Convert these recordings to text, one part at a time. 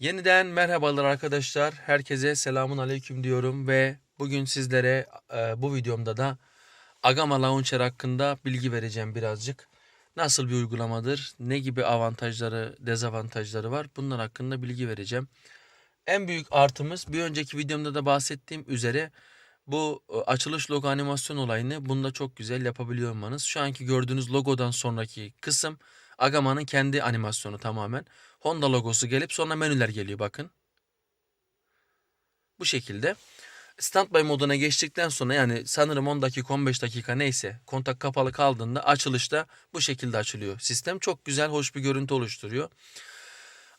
Yeniden merhabalar arkadaşlar. Herkese selamun aleyküm diyorum ve bugün sizlere e, bu videomda da Agama Launcher hakkında bilgi vereceğim birazcık. Nasıl bir uygulamadır, ne gibi avantajları, dezavantajları var bunlar hakkında bilgi vereceğim. En büyük artımız bir önceki videomda da bahsettiğim üzere bu e, açılış logo animasyon olayını bunda çok güzel yapabiliyor olmanız. Şu anki gördüğünüz logodan sonraki kısım Agama'nın kendi animasyonu tamamen. Honda logosu gelip sonra menüler geliyor bakın. Bu şekilde. Standby moduna geçtikten sonra yani sanırım 10 dakika 15 dakika neyse kontak kapalı kaldığında açılışta bu şekilde açılıyor. Sistem çok güzel hoş bir görüntü oluşturuyor.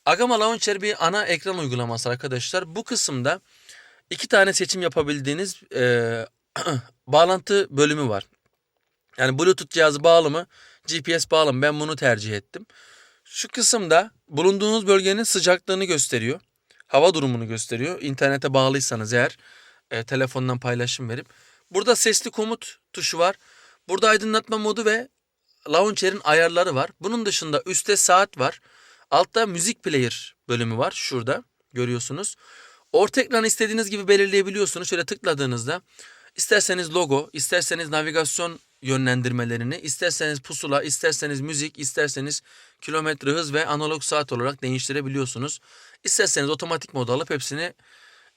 Agama Launcher bir ana ekran uygulaması arkadaşlar. Bu kısımda iki tane seçim yapabildiğiniz e, bağlantı bölümü var. Yani Bluetooth cihazı bağlı mı, GPS bağlı mı? Ben bunu tercih ettim. Şu kısımda bulunduğunuz bölgenin sıcaklığını gösteriyor. Hava durumunu gösteriyor. İnternete bağlıysanız eğer e, telefondan paylaşım verip. Burada sesli komut tuşu var. Burada aydınlatma modu ve launcher'in ayarları var. Bunun dışında üstte saat var. Altta müzik player bölümü var. Şurada görüyorsunuz. Orta ekranı istediğiniz gibi belirleyebiliyorsunuz. Şöyle tıkladığınızda isterseniz logo, isterseniz navigasyon yönlendirmelerini, isterseniz pusula, isterseniz müzik, isterseniz kilometre hız ve analog saat olarak değiştirebiliyorsunuz. İsterseniz otomatik mod alıp hepsini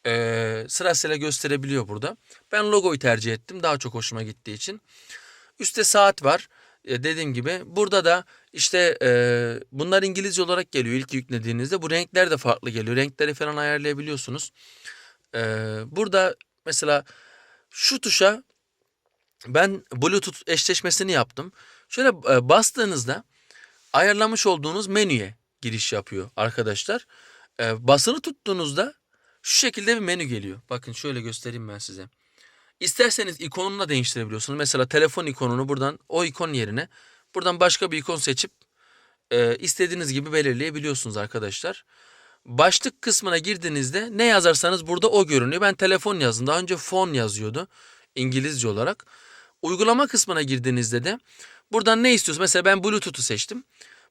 e, sırasıyla gösterebiliyor burada. Ben logoyu tercih ettim daha çok hoşuma gittiği için. Üstte saat var. E, dediğim gibi burada da işte e, bunlar İngilizce olarak geliyor ilk yüklediğinizde. Bu renkler de farklı geliyor. Renkleri falan ayarlayabiliyorsunuz. E, burada mesela şu tuşa ben Bluetooth eşleşmesini yaptım. Şöyle e, bastığınızda ayarlamış olduğunuz menüye giriş yapıyor arkadaşlar. E, basılı tuttuğunuzda şu şekilde bir menü geliyor. Bakın şöyle göstereyim ben size. İsterseniz ikonunu da değiştirebiliyorsunuz. Mesela telefon ikonunu buradan o ikon yerine buradan başka bir ikon seçip e, istediğiniz gibi belirleyebiliyorsunuz arkadaşlar. Başlık kısmına girdiğinizde ne yazarsanız burada o görünüyor. Ben telefon yazdım. Daha önce fon yazıyordu İngilizce olarak. Uygulama kısmına girdiğinizde de buradan ne istiyorsunuz? Mesela ben Bluetooth'u seçtim.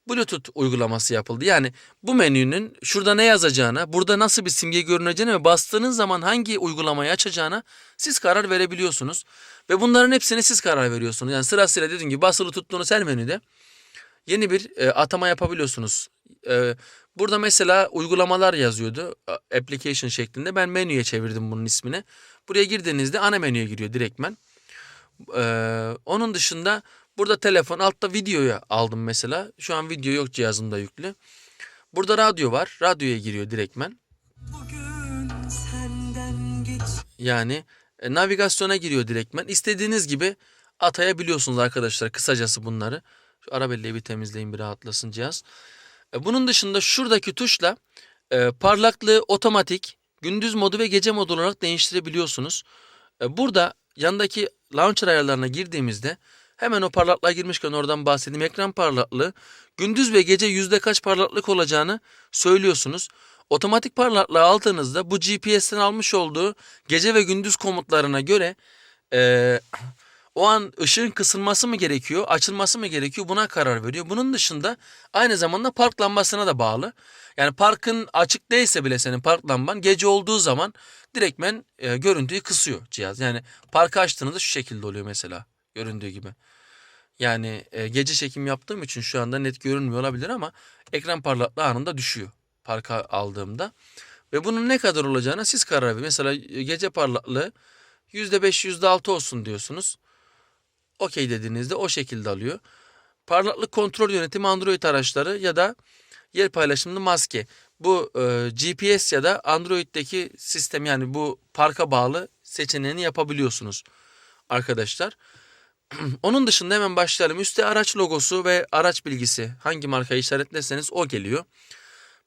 Bluetooth uygulaması yapıldı. Yani bu menünün şurada ne yazacağına, burada nasıl bir simge görüneceğine ve bastığınız zaman hangi uygulamayı açacağına siz karar verebiliyorsunuz. Ve bunların hepsini siz karar veriyorsunuz. Yani sırasıyla dediğim gibi basılı tuttuğunuz her menüde yeni bir e, atama yapabiliyorsunuz. E, burada mesela uygulamalar yazıyordu application şeklinde. Ben menüye çevirdim bunun ismini. Buraya girdiğinizde ana menüye giriyor direktmen. Ee, onun dışında burada telefon altta videoya aldım mesela. Şu an video yok cihazımda yüklü. Burada radyo var. Radyoya giriyor direktmen. Yani e, navigasyona giriyor direktmen. İstediğiniz gibi atayabiliyorsunuz arkadaşlar kısacası bunları. Şu arabelleyi bir temizleyin bir rahatlasın cihaz. E, bunun dışında şuradaki tuşla e, parlaklığı otomatik, gündüz modu ve gece modu olarak değiştirebiliyorsunuz. E, burada yandaki launcher ayarlarına girdiğimizde hemen o parlaklığa girmişken oradan bahsedeyim. Ekran parlaklığı gündüz ve gece yüzde kaç parlaklık olacağını söylüyorsunuz. Otomatik parlaklığı aldığınızda bu GPS'ten almış olduğu gece ve gündüz komutlarına göre eee, o an ışığın kısılması mı gerekiyor, açılması mı gerekiyor buna karar veriyor. Bunun dışında aynı zamanda park lambasına da bağlı. Yani parkın açık değilse bile senin park lamban gece olduğu zaman direktmen e, görüntüyü kısıyor cihaz. Yani parkı açtığınızda şu şekilde oluyor mesela göründüğü gibi. Yani e, gece çekim yaptığım için şu anda net görünmüyor olabilir ama ekran parlaklığı anında düşüyor parka aldığımda. Ve bunun ne kadar olacağına siz karar verin. Mesela e, gece parlaklığı %5 %6 olsun diyorsunuz. Okey dediğinizde o şekilde alıyor. Parlaklık kontrol yönetimi Android araçları ya da yer paylaşımlı maske. Bu e, GPS ya da Android'deki sistem yani bu parka bağlı seçeneğini yapabiliyorsunuz arkadaşlar. Onun dışında hemen başlayalım. Üstte araç logosu ve araç bilgisi. Hangi markayı işaretlerseniz o geliyor.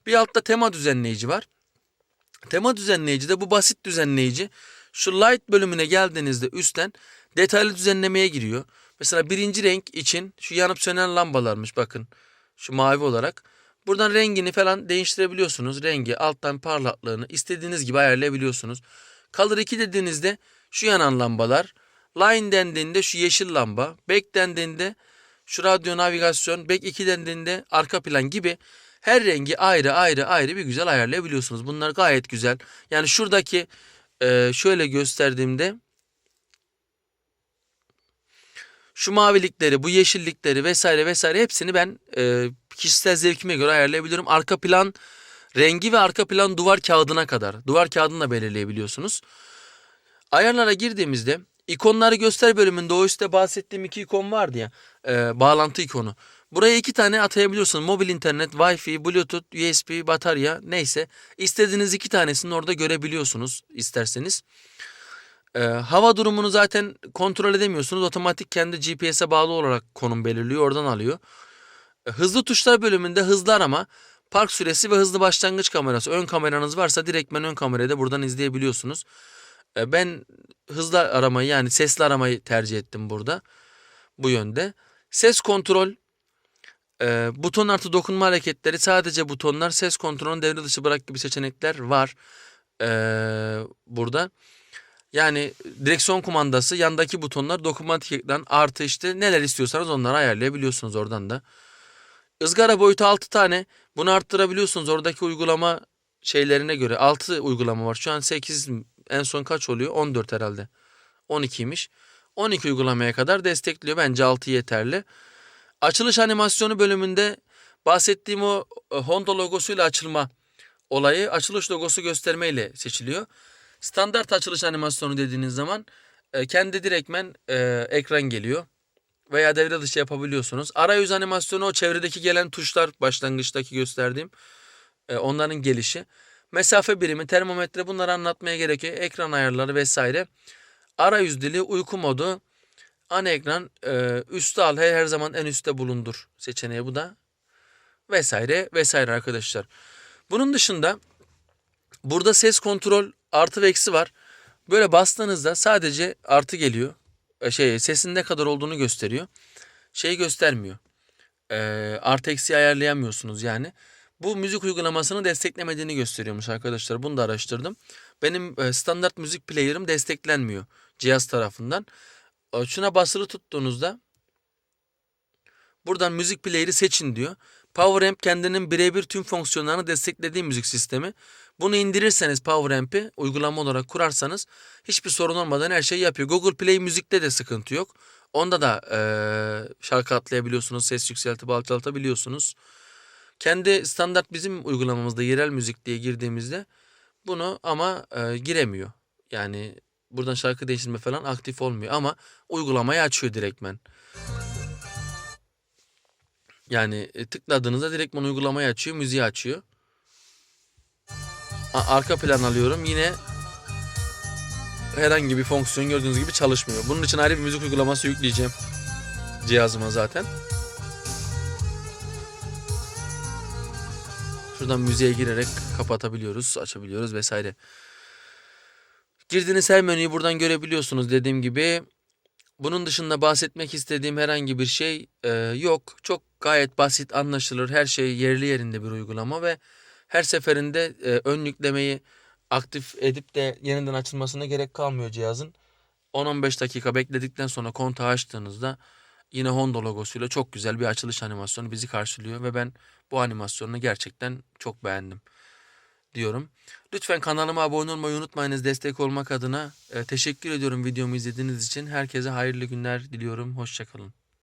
Bir altta tema düzenleyici var. Tema düzenleyici de bu basit düzenleyici. Şu light bölümüne geldiğinizde üstten detaylı düzenlemeye giriyor. Mesela birinci renk için şu yanıp sönen lambalarmış bakın. Şu mavi olarak. Buradan rengini falan değiştirebiliyorsunuz. Rengi, alttan parlaklığını istediğiniz gibi ayarlayabiliyorsunuz. Color 2 dediğinizde şu yanan lambalar. Line dendiğinde şu yeşil lamba. Back dendiğinde şu radyo navigasyon. Back 2 dendiğinde arka plan gibi Her rengi ayrı ayrı ayrı bir güzel ayarlayabiliyorsunuz. Bunlar gayet güzel. Yani şuradaki şöyle gösterdiğimde şu mavilikleri, bu yeşillikleri vesaire vesaire hepsini ben e, kişisel zevkime göre ayarlayabiliyorum. Arka plan rengi ve arka plan duvar kağıdına kadar. Duvar kağıdını da belirleyebiliyorsunuz. Ayarlara girdiğimizde ikonları göster bölümünde o üstte bahsettiğim iki ikon vardı ya. e, bağlantı ikonu. Buraya iki tane atayabiliyorsunuz. Mobil internet, Wi-Fi, Bluetooth, USB, batarya neyse. İstediğiniz iki tanesini orada görebiliyorsunuz isterseniz. Ee, hava durumunu zaten kontrol edemiyorsunuz. Otomatik kendi GPS'e bağlı olarak konum belirliyor. Oradan alıyor. Ee, hızlı tuşlar bölümünde hızlı arama, park süresi ve hızlı başlangıç kamerası. Ön kameranız varsa direktmen ön kamerayı da buradan izleyebiliyorsunuz. Ee, ben hızlı aramayı yani sesli aramayı tercih ettim burada. Bu yönde. Ses kontrol, e, buton artı dokunma hareketleri sadece butonlar, ses kontrolünü devre dışı bırak gibi seçenekler var e, burada. Yani direksiyon kumandası, yandaki butonlar, dokunmatik ekran artı işte neler istiyorsanız onları ayarlayabiliyorsunuz oradan da. Izgara boyutu 6 tane. Bunu arttırabiliyorsunuz oradaki uygulama şeylerine göre. 6 uygulama var. Şu an 8 en son kaç oluyor? 14 herhalde. 12'ymiş. 12 uygulamaya kadar destekliyor. Bence 6 yeterli. Açılış animasyonu bölümünde bahsettiğim o e, Honda logosuyla açılma olayı açılış logosu göstermeyle seçiliyor. Standart açılış animasyonu dediğiniz zaman e, kendi direktmen e, ekran geliyor veya devre dışı yapabiliyorsunuz. Arayüz animasyonu o çevredeki gelen tuşlar başlangıçtaki gösterdiğim e, onların gelişi. Mesafe birimi, termometre bunları anlatmaya gerek yok. Ekran ayarları vesaire. Arayüz dili, uyku modu, ana ekran, e, üstte al her, her zaman en üstte bulundur seçeneği bu da. Vesaire vesaire arkadaşlar. Bunun dışında burada ses kontrol artı ve eksi var. Böyle bastığınızda sadece artı geliyor. E, Şey sesin ne kadar olduğunu gösteriyor. Şey göstermiyor. E, artı eksi ayarlayamıyorsunuz yani. Bu müzik uygulamasını desteklemediğini gösteriyormuş arkadaşlar. Bunu da araştırdım. Benim e, standart müzik player'ım desteklenmiyor cihaz tarafından. E, Şuna basılı tuttuğunuzda buradan müzik player'i seçin diyor. PowerAmp kendinin birebir tüm fonksiyonlarını desteklediği müzik sistemi. Bunu indirirseniz PowerAmp'i uygulama olarak kurarsanız hiçbir sorun olmadan her şeyi yapıyor. Google Play müzikte de sıkıntı yok. Onda da eee, şarkı atlayabiliyorsunuz, ses yükseltip alçaltabiliyorsunuz. Kendi standart bizim uygulamamızda yerel müzik diye girdiğimizde bunu ama eee, giremiyor. Yani buradan şarkı değiştirme falan aktif olmuyor ama uygulamayı açıyor direktmen. Yani e, tıkladığınızda direktmen uygulamayı açıyor, müziği açıyor. Arka plan alıyorum. Yine herhangi bir fonksiyon gördüğünüz gibi çalışmıyor. Bunun için ayrı bir müzik uygulaması yükleyeceğim cihazıma zaten. Şuradan müziğe girerek kapatabiliyoruz, açabiliyoruz vesaire. Girdiğiniz her menüyü buradan görebiliyorsunuz dediğim gibi. Bunun dışında bahsetmek istediğim herhangi bir şey e, yok. Çok gayet basit, anlaşılır. Her şey yerli yerinde bir uygulama ve her seferinde e, ön yüklemeyi aktif edip de yeniden açılmasına gerek kalmıyor cihazın. 10-15 dakika bekledikten sonra kontağı açtığınızda yine Honda logosuyla çok güzel bir açılış animasyonu bizi karşılıyor ve ben bu animasyonunu gerçekten çok beğendim diyorum. Lütfen kanalıma abone olmayı unutmayınız destek olmak adına. E, teşekkür ediyorum videomu izlediğiniz için. Herkese hayırlı günler diliyorum. Hoşçakalın.